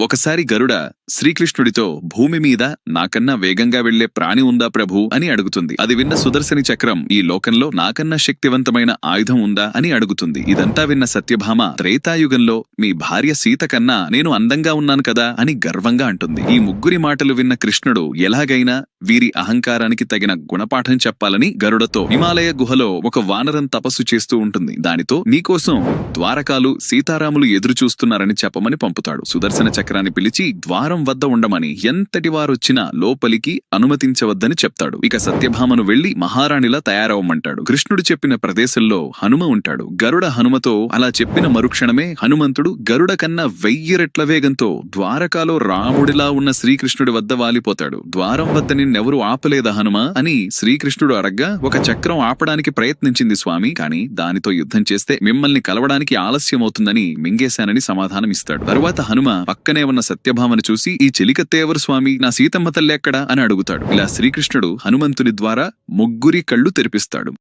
ఒకసారి గరుడ శ్రీకృష్ణుడితో భూమి మీద నాకన్నా వేగంగా వెళ్ళే ప్రాణి ఉందా ప్రభు అని అడుగుతుంది. అది విన్న సుదర్శని చక్రం ఈ లోకంలో నాకన్నా శక్తివంతమైన ఆయుధం ఉందా అని అడుగుతుంది. ఇదంతా విన్న సత్యభామ త్రేతాయుగంలో మీ భార్య సీత కన్నా నేను అందంగా ఉన్నాను కదా అని గర్వంగా అంటుంది. ఈ ముగ్గురి మాటలు విన్న కృష్ణుడు ఎలాగైనా వీరి అహంకారానికి తగిన గుణపాఠం చెప్పాలని గరుడతో హిమాలయ గుహలో ఒక వానరం తపస్సు చేస్తూ ఉంటుంది. దానితో నీకోసం ద్వారకాలు సీతారాములు ఎదురు చూస్తున్నారని చెప్పమని పంపుతాడు. సుదర్శన చక్రాన్ని పిలిచి ద్వారం వద్ద ఉండమని ఎంతటి వారొచ్చినా లోపలికి అనుమతించవద్దని చెప్తాడు. ఇక సత్యభామను వెళ్ళి మహారాణిలా తయారవమంటాడు కృష్ణుడు చెప్పిన ప్రదేశంలో హనుమ ఉంటాడు. గరుడ హనుమతో అలా చెప్పిన మరుక్షణమే హనుమంతుడు గరుడ కన్నా వెయ్యి రెట్ల వేగంతో ద్వారకాలో రాముడిలా ఉన్న శ్రీకృష్ణుడి వద్ద వాలిపోతాడు. ద్వారం వద్ద నిన్నెవరూ ఆపలేదా హనుమ? అని శ్రీకృష్ణుడు అడగ్గా ఒక చక్రం ఆపడానికి ప్రయత్నించింది స్వామి. కాని దానితో యుద్ధం చేస్తే మిమ్మల్ని కలవడానికి ఆలస్యమవుతుందని మింగేశానని సమాధానమిస్తాడు తరువాత హనుమ పక్కనే ఉన్న సత్యభామను చూసి ఈ చెలికత్తె స్వామి? నా సీతమ్మ తల్లెక్కడా అని అడుగుతాడు. ఇలా శ్రీకృష్ణుడు హనుమంతుని ద్వారా ముగ్గురి కళ్ళు తెరిపిస్తాడు.